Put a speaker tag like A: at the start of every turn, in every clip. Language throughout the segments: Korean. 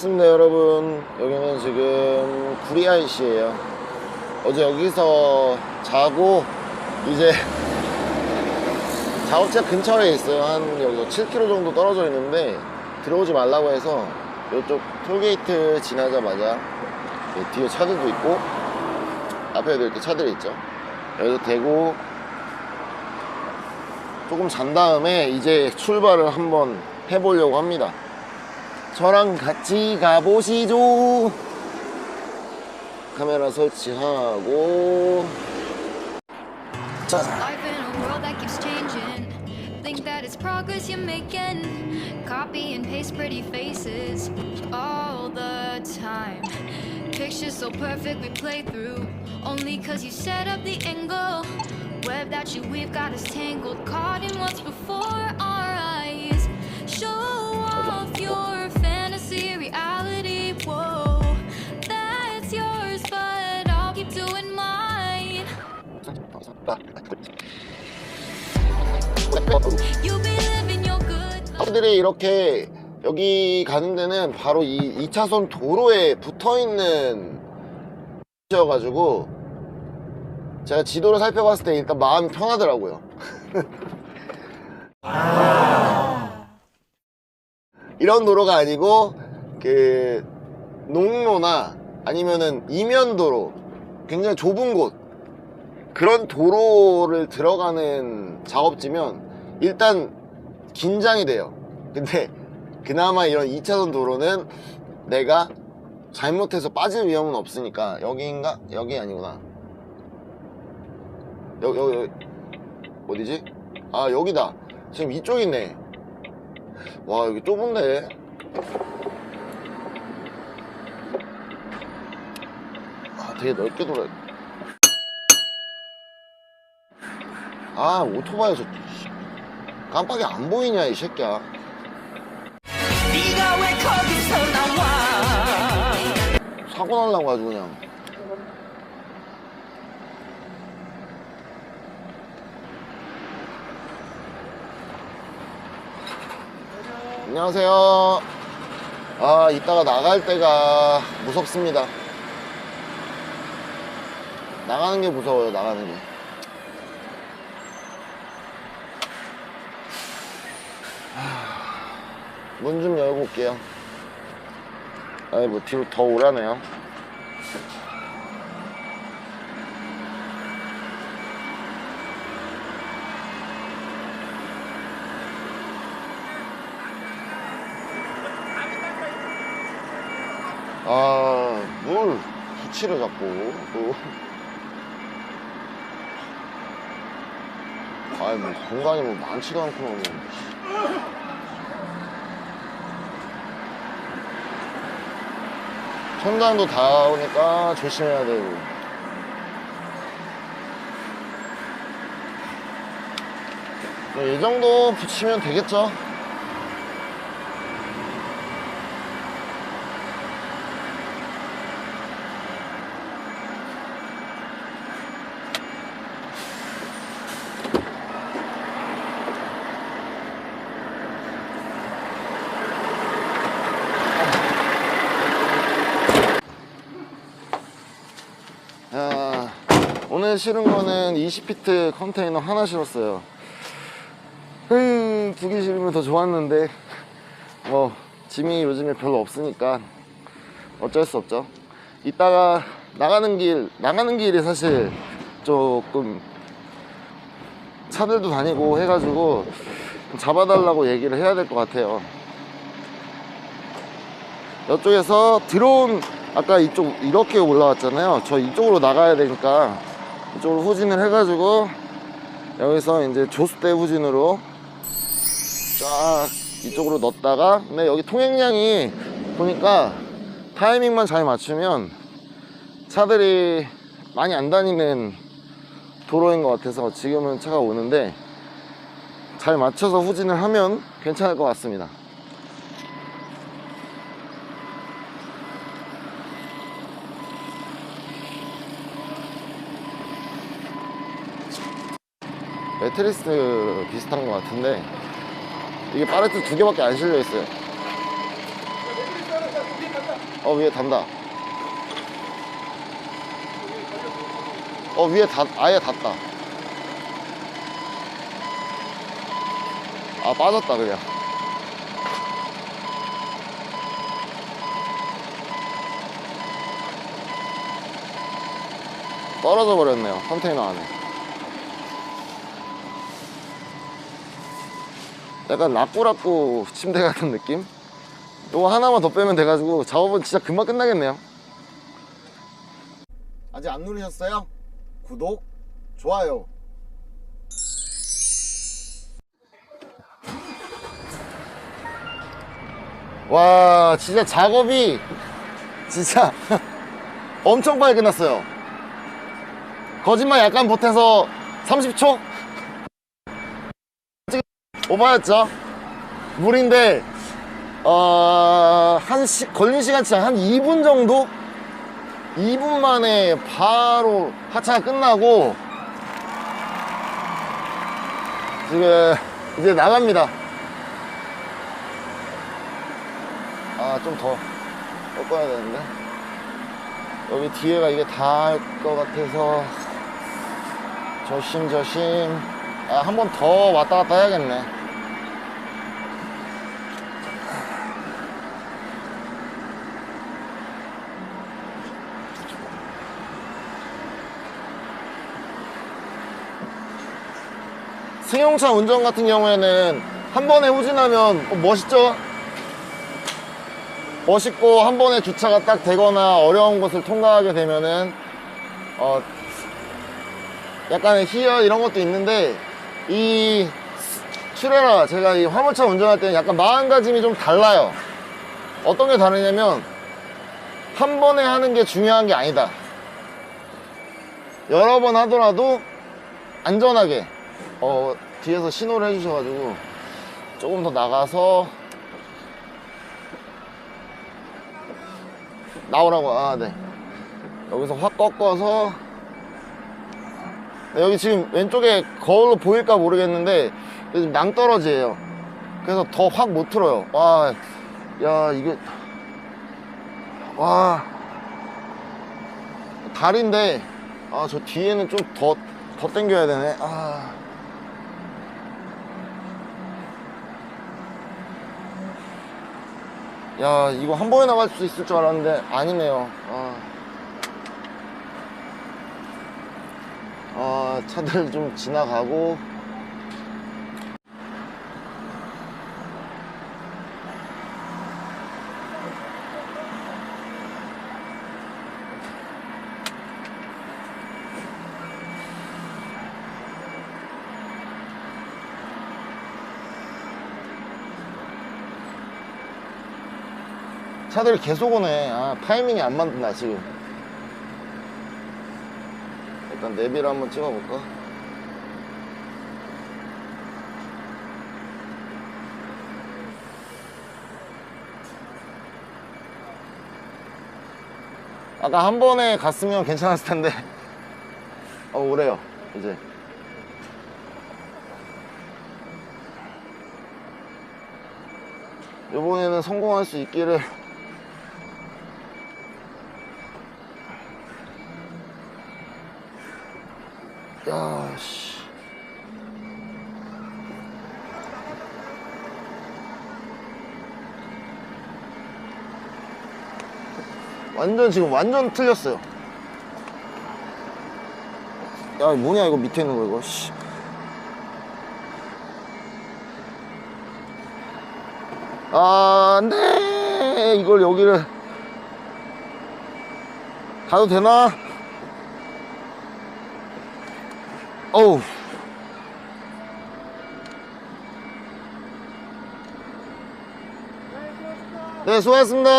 A: 반갑습니다 여러분. 여기는 지금 구리아이시에요. 어제 여기서 자고 이제 작업장 근처에 있어요. 한 여기서 7km 정도 떨어져 있는데 들어오지 말라고 해서 이쪽 톨게이트 지나자마자 네, 뒤에 차들도 있고 앞에도 이렇게 차들이 있죠. 여기서 대고 조금 잔 다음에 이제 출발을 한번 해보려고 합니다 저랑 같이 가보시죠 카메라 설치하고 자.
B: Think that it's progress you're making. Copy and paste pretty faces all the time. Pictures so perfect we play through. Only cause you set up the angle. Web that you weave got us tangled. Caught in what's before our
A: 사람들이 이렇게 여기 가는 데는 바로 이 2차선 도로에 붙어 있는 여가지고 제가 지도를 살펴봤을 때 일단 마음이 편하더라고요. 이런 도로가 아니고 그 농로나 아니면은 이면도로 굉장히 좁은 곳 그런 도로를 들어가는 작업지면 일단 긴장이 돼요. 근데 그나마 이런 2차선 도로는 내가 잘못해서 빠질 위험은 없으니까 여기인가? 여기 아니구나. 여기 여기 여기. 어디지? 아 여기다. 지금 이쪽 있네. 와 여기 좁은데. 아 되게 넓게 돌아. 아 오토바이 저 깜빡이 안 보이냐 이 새끼야.
C: 네가 왜 거기서 나와
A: 사고 날라고 아주 그냥. 안녕하세요. 아, 이따가 나갈 때가 무섭습니다. 나가는 게 무서워요, 나가는 게. 문 좀 열고 올게요. 아니 뭐 뒤로 더 오라네요. 아뭘 붙이려 자꾸. 또 아이 뭐 공간이 뭐 많지도 않구 나 뭐. 천장도 닿으니까 조심해야 되고 뭐이 정도 붙이면 되겠죠 야, 오늘 실은 거는 20피트 컨테이너 하나 실었어요. 음, 두개 실으면 더 좋았는데, 뭐, 짐이 요즘에 별로 없으니까 어쩔 수 없죠. 이따가 나가는 길, 나가는 길이 사실 조금 차들도 다니고 해가지고 잡아달라고 얘기를 해야 될 것 같아요. 이쪽에서 드론 아까 이쪽 이렇게 올라왔잖아요 저 이쪽으로 나가야 되니까 이쪽으로 후진을 해가지고 여기서 이제 조수대 후진으로 쫙 이쪽으로 넣었다가 근데 여기 통행량이 보니까 타이밍만 잘 맞추면 차들이 많이 안 다니는 도로인 것 같아서 지금은 차가 오는데 잘 맞춰서 후진을 하면 괜찮을 것 같습니다 매트리스 비슷한 것 같은데 이게 파레트 두 개밖에 안 실려 있어요. 어 위에 단다. 어 위에 다 아예 닿다. 아 빠졌다 그냥. 떨어져 버렸네요 컨테이너 안에 약간 라꾸라꾸 침대 같은 느낌? 요거 하나만 더 빼면 돼가지고 작업은 진짜 금방 끝나겠네요 아직 안 누르셨어요? 구독, 좋아요 와 진짜 작업이 진짜 엄청 빨리 끝났어요 거짓말 약간 보태서 30초? 오바였죠? 물인데 어, 한 시, 걸린 시간 진짜 한 2분 정도? 2분 만에 바로 하차가 끝나고 지금 이제 나갑니다 아 좀 더 꺾어야 되는데 여기 뒤에가 이게 다 할 것 같아서 조심조심 아, 한 번 더 왔다 갔다 해야겠네 승용차 운전 같은 경우에는 한 번에 후진하면 어, 멋있죠? 멋있고 한 번에 주차가 딱 되거나 어려운 곳을 통과하게 되면은 어 약간의 희열 이런 것도 있는데 이 츄레라 제가 이 화물차 운전할 때는 약간 마음가짐이 좀 달라요 어떤 게 다르냐면 한 번에 하는 게 중요한 게 아니다 여러 번 하더라도 안전하게 어, 뒤에서 신호를 해주셔가지고 조금 더 나가서 나오라고 아네. 여기서 확 꺾어서 네, 여기 지금 왼쪽에 거울로 보일까 모르겠는데 요즘 낭떠러지예요. 그래서 더 확 못 틀어요. 와 야 이게 와. 다리인데 아 저 뒤에는 좀 더더 당겨야 되네. 아 야 이거 한 번에 나갈 수 있을 줄 알았는데 아니네요. 아, 아 차들 좀 지나가고 차들이 계속 오네. 아 타이밍이 안 맞는다 지금. 일단 내비를 한번 찍어볼까? 아까 한 번에 갔으면 괜찮았을 텐데. 어 오래요 이제. 이번에는 성공할 수 있기를 야, 씨. 완전 지금 완전 틀렸어요. 야, 뭐냐 이거 밑에 있는 거 이거. 씨. 아, 안 돼. 이걸 여기를 가도 되나? 어우. 네, 수고하셨습니다.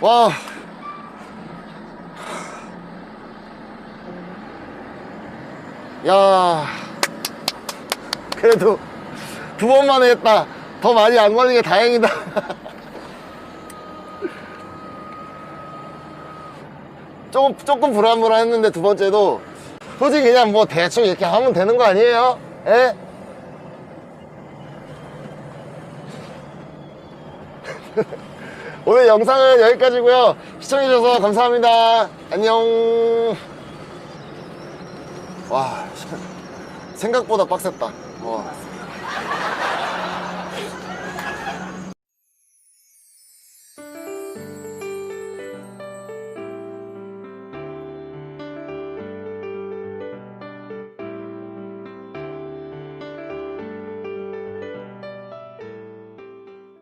A: 와. 야. 그래도 두 번 만에 했다. 더 많이 안 걸린 게 다행이다. 조금, 조금 불안불안했는데 두 번째도 솔직히 그냥 뭐 대충 이렇게 하면 되는 거 아니에요? 예? 오늘 영상은 여기까지고요 시청해주셔서 감사합니다 안녕 와 생각보다 빡셌다 와.